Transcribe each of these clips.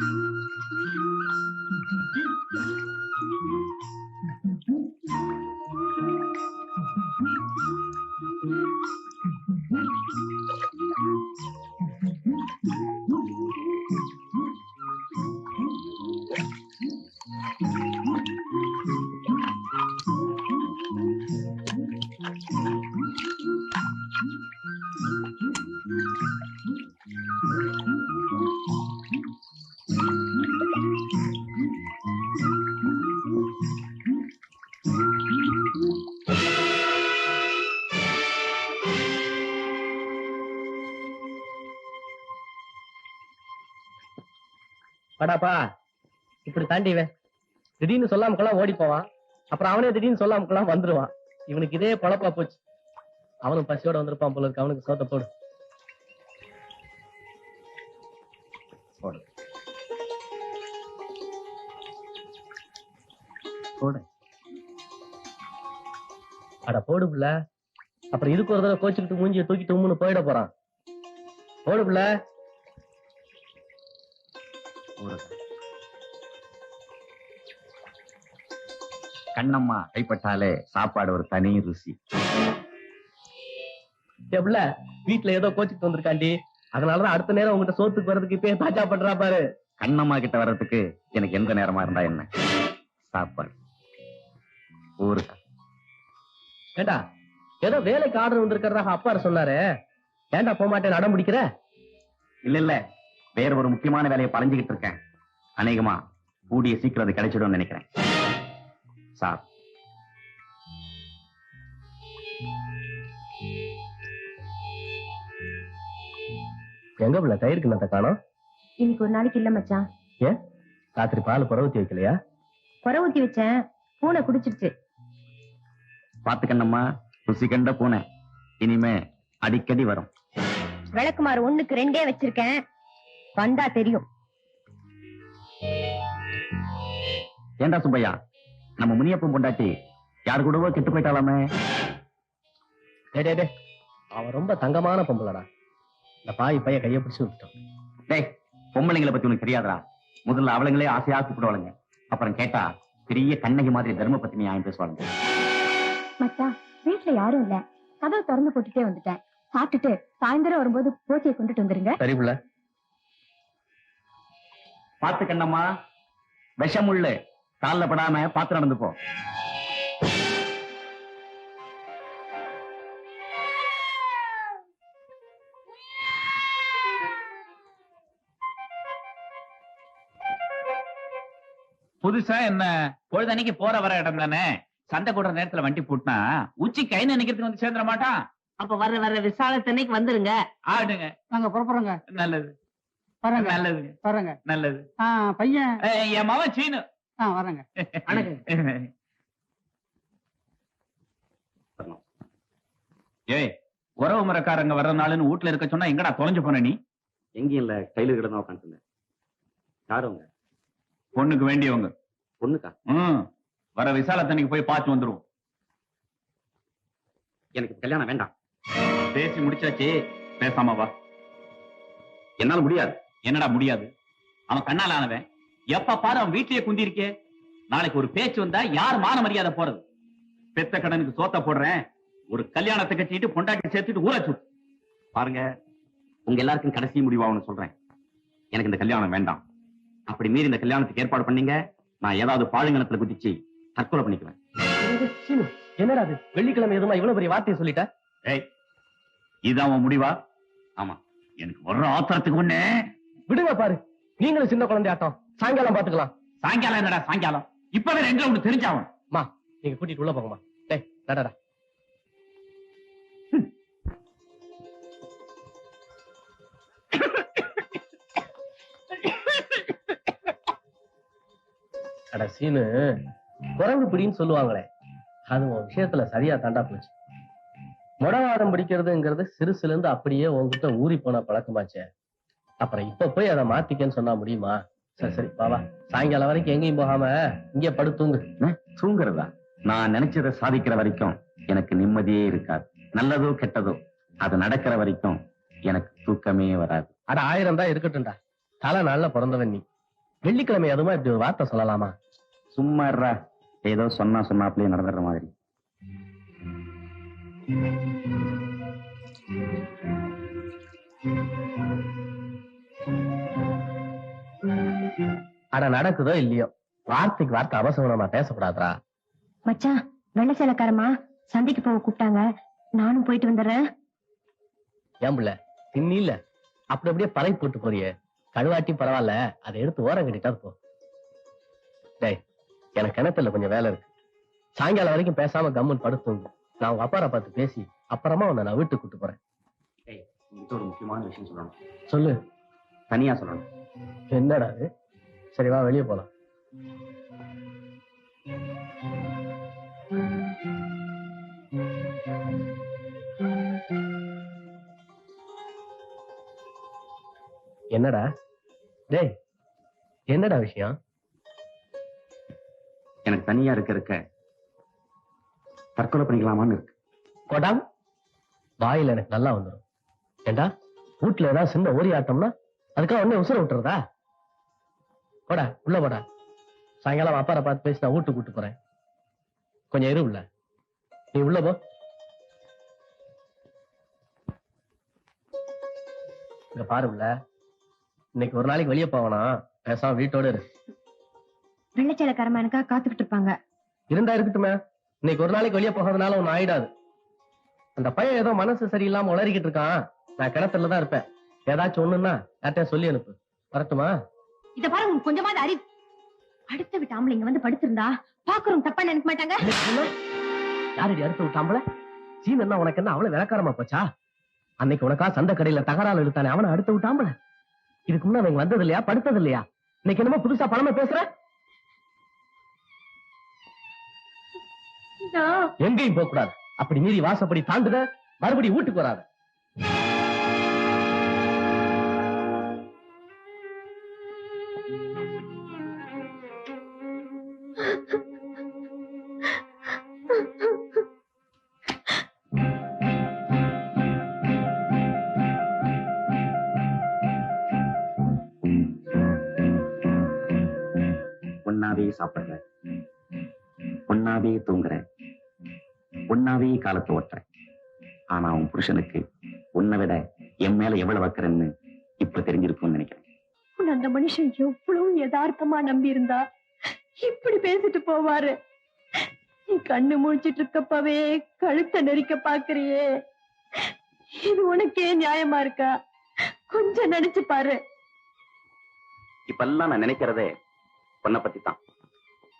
Mm-hmm. படாப்பா இப்படி தாண்டி இவன். திடீர்னு சொல்லாமக்கெல்லாம் ஓடி போவான். அப்புறம் அவனே திடீர்னு சொல்லாமக்கெல்லாம் வந்துருவான். இவனுக்கு இதே பொழப்பா போச்சு. அவனும் பசியோட வந்திருப்பான் போல இருக்கு. அவனுக்கு சோத்த போடு. போடு. போடு. அட போடு புள்ள. அப்புறம் இதுக்கு ஒரு தடவை கோச்சுக்கிட்டு மூஞ்சிய தூக்கிட்டு உம்முன்னு போயிட போறான். போடு புள்ள. கண்ணம்மா கைப்பட்டாலே சாப்பாடு ஒரு தனி ருசி. வீட்டுல ஏதோ கோச்சுக்கிட்டு வந்திருக்காண்டி. அதனாலதான் அடுத்த நேரம் உங்ககிட்ட சோத்துக்கு வர்றதுக்கு இப்பயே தாஜா பண்றா பாரு. கண்ணம்மா கிட்ட வர்றதுக்கு எனக்கு எந்த நேரமா இருந்தா என்ன? சாப்பாடு. ஊறுகாய் ஏண்டா? ஏதோ வேலைக்கு ஆர்டர் வந்திருக்கிறதாக அப்பா சொன்னாரு. ஏன்டா போக மாட்டேன் அடம் பிடிக்கிற? இல்ல இல்ல. வேற ஒரு முக்கியமான வேலையை பறஞ்சுகிட்டு இருக்கேன். அநேகமா கூடிய சீக்கிரம் அது கிடைச்சிடும்னு நினைக்கிறேன். சார் எங்க புள்ள? தயிர் கிண்ணத்தை காணோம்? இன்னைக்கு ஒரு நாளைக்கு இல்ல மச்சான். ராத்திரி பால் புறவத்தி வைக்கலையா? குறை ஊத்தி வச்சேன். பூனை குடிச்சிருச்சு. பாத்து கண்ணம்மா ருசி கண்ட பூனை. இனிமே அடிக்கடி வரும். விளக்குமாறு ஒண்ணுக்கு ரெண்டே வச்சிருக்கேன். வந்தா தெரியும். ஏண்டா சுப்பையா? நம்ம முனியப்பன் பொண்டாட்டி யாரு கூடவோ கெட்டு போயிட்டாலாமே? டேய் டேய் டேய். அவன் ரொம்ப தங்கமான பொம்பளடா. இந்த பாய் பைய கைய பிடிச்சு விட்டுட்டான். டேய் பொம்பளைங்களை பத்தி உனக்கு தெரியாதா முதல்ல அவளுங்களே ஆசையா கூப்பிடுவாளுங்க. அப்புறம் கேட்டா பெரிய கண்ணகி மாதிரி தர்ம பத்தினி ஆயும் பேசுவாளுங்க. மச்சான் வீட்டுல யாரும் இல்ல. கதவை திறந்து போட்டுட்டே வந்துட்டேன். சாப்பிட்டுட்டு சாயந்தரம் வரும்போது பூச்சியை கொண்டுட்டு வந்துருங்க. சரி புள்ள. பாத்து கண்ணம்மா விஷமுள்ளு கால்ல படாம பாத்து நடந்து போ புதுசா என்ன பொழுதன்னைக்கு போற வர இடம் தானே? சண்டை கூடுற நேரத்துல வண்டி பூட்டினா உச்சி கை நினைக்கிறதுக்கு வந்து சேர்ந்துட மாட்டான் அப்ப வர்ற வர்ற விசாலத்தன்னைக்கு வந்துருங்க. ஆடுங்க. நாங்க புறப்படுறோங்க. நல்லது. வரேங்க நல்லதுங்க. வரேங்க நல்லது. ஆ பையன். ஏய், என் மவன் சீனு. ஆ வரேங்க ஏய் உறவு முறைக்காரங்க வர்ற நாளுன்னு வீட்டுல இருக்க சொன்னா எங்கடா தொலைஞ்சு போன நீ? எங்கேயும் இல்ல கையில கிடந்தா உட்காந்துருந்தேன் யாருங்க பொண்ணுக்கு வேண்டியவங்க. பொண்ணுக்கா? ம் வர விசாலத்தன்னைக்கு போய் பார்த்து வந்துருவோம். எனக்கு கல்யாணம் வேண்டாம். பேசி முடிச்சாச்சு பேசாம வா. என்னால முடியாது. என்னடா முடியாது? அவன் கண்ணால் ஆனவன். எப்ப பாரு அவன் வீட்லயே குந்தி இருக்கே நாளைக்கு ஒரு பேச்சு வந்தா யார் மான மரியாதை போறது? பெத்த கடனுக்கு சோத்த போடுறேன். ஒரு கல்யாணத்தை கட்டிட்டு பொண்டாட்டி சேர்த்துட்டு ஊரை சுத்து. பாருங்க உங்க எல்லாருக்கும் கடைசி முடிவாகனு சொல்றேன். எனக்கு இந்த கல்யாணம் வேண்டாம். அப்படி மீறி இந்த கல்யாணத்துக்கு ஏற்பாடு பண்ணீங்க நான் ஏதாவது பாழுங்கணத்துல குதிச்சு தற்கொலை பண்ணிக்குவேன். என்னடா அது வெள்ளிக்கிழமை எதுமா இவ்வளவு பெரிய வார்த்தையை சொல்லிட்ட? ஏய் இது அவன் முடிவா? ஆமா எனக்கு வர்ற ஆத்திரத்துக்கு ஒண்ணு. விடுங்க பாரு நீங்களும் சின்ன குழந்தை ஆட்டம் சாயங்காலம் பாத்துக்கலாம். சாயங்காலம் என்னடா சாயங்காலம்? இப்பவே ரெண்டுல ஒண்ணு தெரிஞ்சாவன் மா நீங்க கூட்டிட்டு உள்ள போங்கம்மா. டேய் நடடா. அட சீனு குரங்கு பிடின்னு சொல்லுவாங்களே. அது உன் விஷயத்துல சரியா தாண்டா போச்சு. முடவாதம் பிடிக்கிறதுங்கிறது சிறுசுல இருந்து அப்படியே உன்கிட்ட ஊறி போன பழக்கமாச்சே. அப்புறம் இப்ப போய் அதை மாத்திக்கன்னு சொன்னா முடியுமா? சரி சரி வா சாயங்காலம் வரைக்கும் எங்கேயும் போகாம இங்கே படுத்துங்க தூங்குறதா? நான் நினைச்சதை சாதிக்கிற வரைக்கும் எனக்கு நிம்மதியே இருக்காது. நல்லதோ கெட்டதோ அது நடக்கிற வரைக்கும் எனக்கு தூக்கமே வராது. அட ஆயிரம் தான் இருக்கட்டும்டா. தலை நாள்ல பிறந்தவன் நீ. வெள்ளிக்கிழமை அதுமா இப்படி ஒரு வார்த்தை சொல்லலாமா? சும்மா இருடா. ஏதோ சொன்னா சொன்னாப்லயே நடந்துடுற மாதிரி. நடக்குதோ இல்லையோ? வார்த்தைக்கு வார்த்தை அவசரமா பேசக்கூடாதுடா. மச்சான் வெள்ளை சேலக்காரமா சந்தைக்கு போக கூப்பிட்டாங்க. நானும் போயிட்டு வந்துடுறேன். ஏன் புள்ள தின்னி இல்ல? அப்படி அப்படியே பறை போட்டு போறியே. கழுவாட்டி பரவாயில்ல. அதை எடுத்து ஓரம் கட்டிட்டா போ. டேய் எனக்கு கிணத்துல கொஞ்சம் வேலை இருக்கு. சாயங்காலம் வரைக்கும் பேசாம கம்முன்னு படுத்துங்க நான் உங்க அப்பாரை பார்த்து பேசி அப்புறமா உன்னை நான் வீட்டுக்கு கூட்டு போறேன். ஒரு முக்கியமான விஷயம் சொல்லணும். சொல்லு. தனியா சொல்லணும். என்னடா அது சரி வா வெளியே போலாம். என்னடா? டேய் என்னடா விஷயம்? எனக்கு தனியா இருக்க இருக்க. தற்கொலை பண்ணிக்கலாமான்னு இருக்கு. கொடாம். வாயில எனக்கு நல்லா வந்துடும் ஏண்டா? வீட்டுல ஏதாவது சின்ன ஓரி ஆட்டம்னா அதுக்காக உடனே உசுர விட்டுறதா? போடா உள்ள போடா சாயங்காலம் அப்பாரை பார்த்து பேசி நான் வீட்டுக்கு கூட்டு போறேன். கொஞ்சம் இரு உள்ள. நீ உள்ள போ. இங்க பாரு உள்ள. இன்னைக்கு ஒரு நாளைக்கு வெளியே போவனா? பேசாம வீட்டோட இரு. வெள்ளை சேலக்காரமா எனக்கா காத்துக்கிட்டு இருப்பாங்க. இருந்தா இருக்கட்டுமே. இன்னைக்கு ஒரு நாளைக்கு வெளியே போகிறதுனால ஒண்ணு ஆயிடாது. அந்த பையன் ஏதோ மனசு சரியில்லாம உளறிக்கிட்டு இருக்கான். நான் கிணத்துல தான் இருப்பேன். ஏதாச்சும் ஒண்ணுன்னா யார்கிட்டயா சொல்லி அனுப்பு. வரட்டுமா? இத பாருங்க உங்களுக்கு கொஞ்சமாவது அறிவு அடுத்த விட்டு ஆம்பளைங்க வந்து படுத்திருந்தா பாக்குறோம் தப்பா நினைக்க மாட்டாங்க? யாரடி அடுத்து விட்டாம்பள சீன் என்ன உனக்கு என்ன அவ்வளவு விளக்காரமா போச்சா? அன்னைக்கு உனக்கா சந்தை கடையில தகராறு இழுத்தானே அவனை அடுத்து விட்டாம்பள இதுக்கு முன்ன அவங்க வந்தது இல்லையா படுத்தது இல்லையா இன்னைக்கு என்னமோ புதுசா பணமா பேசுற? எங்கேயும் போக கூடாது அப்படி மீறி வாசப்படி தாண்டுத மறுபடியும் வீட்டுக்கு வராத. ஒன்னாவே சாப்பிடுற ஒன்னாவே தூங்குற ஒன்னாவே காலத்தை ஓட்டுற ஆனா உன் புருஷனுக்கு உன்னை விட என் மேல எவ்வளவு வைக்கிறேன்னு இப்ப தெரிஞ்சிருக்கும்னு நினைக்கிறேன். அந்த மனுஷன் எவ்வளவு யதார்த்தமா நம்பி இருந்தா இப்படி பேசிட்டு போவாரு. நீ கண்ணு முழிச்சிட்டு இருக்கப்பவே கழுத்தை நெரிக்க பாக்குறியே. இது உனக்கே நியாயமா இருக்கா? கொஞ்சம் நினைச்சு பாரு இப்பெல்லாம் நான் நினைக்கிறதே உன்னை பத்தி தான்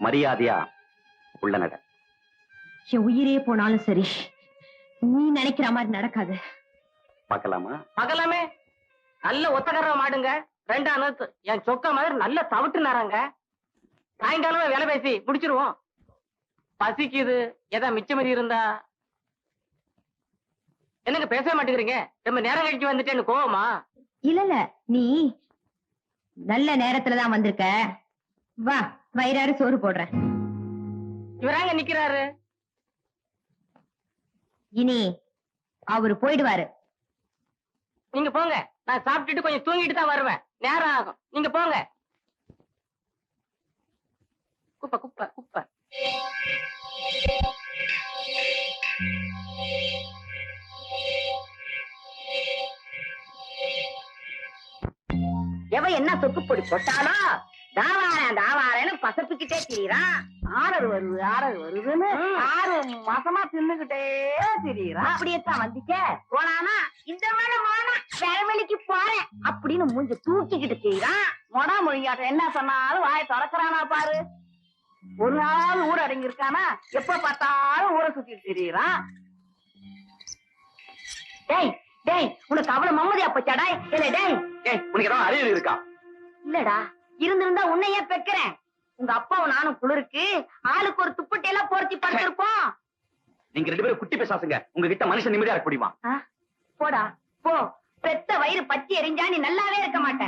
மரியாதையா உள்ள நட என் உயிரே போனாலும் சரி நீ நினைக்கிற மாதிரி நடக்காது. பார்க்கலாமா? பகலமே நல்ல ஒத்தகர மாடுங்க. ரெண்டாம் நேரத்து என் சொக்க மாதிரி நல்ல தவிட்டு நேரங்க சாயங்காலமே விலை பேசி முடிச்சிருவோம். பசிக்குது. எதா மிச்சம் மீதி இருந்தா? என்னங்க பேச மாட்டேங்கிறீங்க? ரொம்ப நேரம் கழிச்சு வந்துட்டேன்னு கோவமா? இல்ல இல்ல. நீ நல்ல நேரத்துலதான் வந்திருக்க. வா. வயிறாறு சோறு போடுறேன். இவராங்க நிக்கிறாரு. இனி அவரு போயிடுவாரு. நீங்க போங்க. நான் சாப்பிட்டுட்டு கொஞ்சம் தூங்கிட்டு தான் வருவேன். நேரம் ஆகும். நீங்க போங்க. குப்பை குப்பை குப்பை. எவ என்ன சொக்கு பொடி தாவாரன்னு பசப்பிக்கிட்டே திரியறான். ஆறர் வருது ஆறர் வருதுன்னு ஆறு மாசமா தின்னுகிட்டே திரியறான். அப்படியே தான் வந்துச்ச போனானா இந்த மேல போனா வேலைக்கு போறேன் அப்படின்னு மூஞ்சி தூக்கிக்கிட்டு திரியறான். மொடா மொழியாட்டம் என்ன சொன்னாலும் வாயை திறக்கிறானா பாரு. ஒரு நாள் ஊர் அடங்கி இருக்கானா எப்ப பார்த்தாலும் ஊரை சுத்திட்டு திரியறான். டேய் டேய் உனக்கு அவ்வளவு மம்மதியா போச்சாடா? இல்ல டேய் ஏய் உனக்கு ஏதாவது அறிவு இருக்கா? இல்லடா இருந்திருந்தா உன்னையே பெக்கிறேன். உங்க அப்பாவும் நானும் குளிருக்கு ஆளுக்கு ஒரு துப்பட்டி எல்லாம் போர்த்தி படுத்திருப்போம் நீங்க ரெண்டு பேரும் குட்டி பேசாசுங்க. உங்ககிட்ட மனுஷன் நிம்மதியா இருக்க முடியுமா? போடா போ. பெத்த வயிறு பத்தி எரிஞ்சா நீ நல்லாவே இருக்க மாட்ட.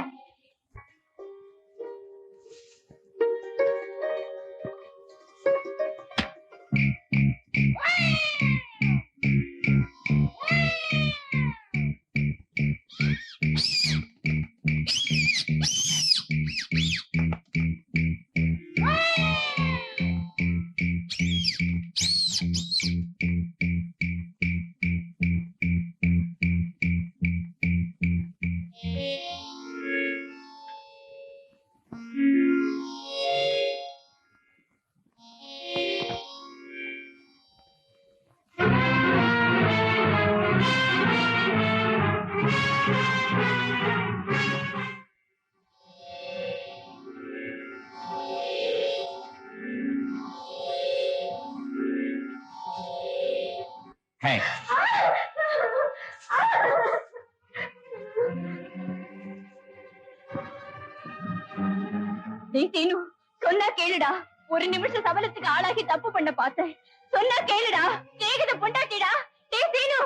தீனு சொன்னா கேளுடா. ஒரு நிமிஷம் சபலத்துக்கு ஆளாகி தப்பு பண்ண பார்த்தேன். சொன்னா கேளுடா. கேக்குத பொண்டாட்டிடா. டே தீனு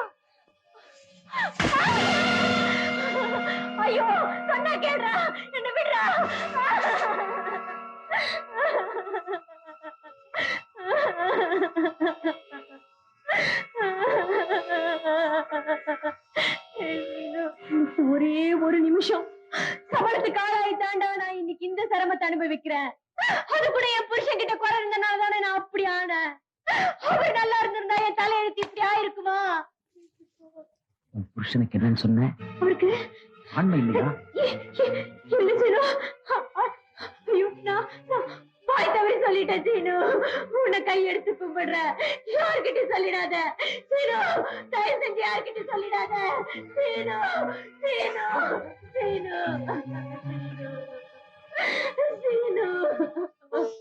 ஐயோ சொன்னா கேளுடா. என்ன விடுறா ஒரே ஒரு நிமிஷம் சபலத்துக்கு ஆளாயிட்டாண்டா நான் இன்னைக்கு இந்த சிரமத்தை அனுபவிக்கிறேன் அது கூட என் புருஷன் கிட்ட குறை இருந்தனால தானே நான் அப்படி ஆனேன் அவர் நல்லா இருந்திருந்தா என் தலையெழுத்து இப்படி ஆயிருக்குமா உன் புருஷனுக்கு என்னன்னு சொன்ன அவருக்கு? ஆண்மை இல்லையா? வாய் தவறி சொல்லிட்டேன் சீனு. உன்னை கையெடுத்து கும்பிடுறேன் யார்கிட்ட சொல்லிடாத. சீனு தயவு செஞ்சு யார்கிட்ட சொல்லிடாத. சீனு சீனு சீனு. சீனு.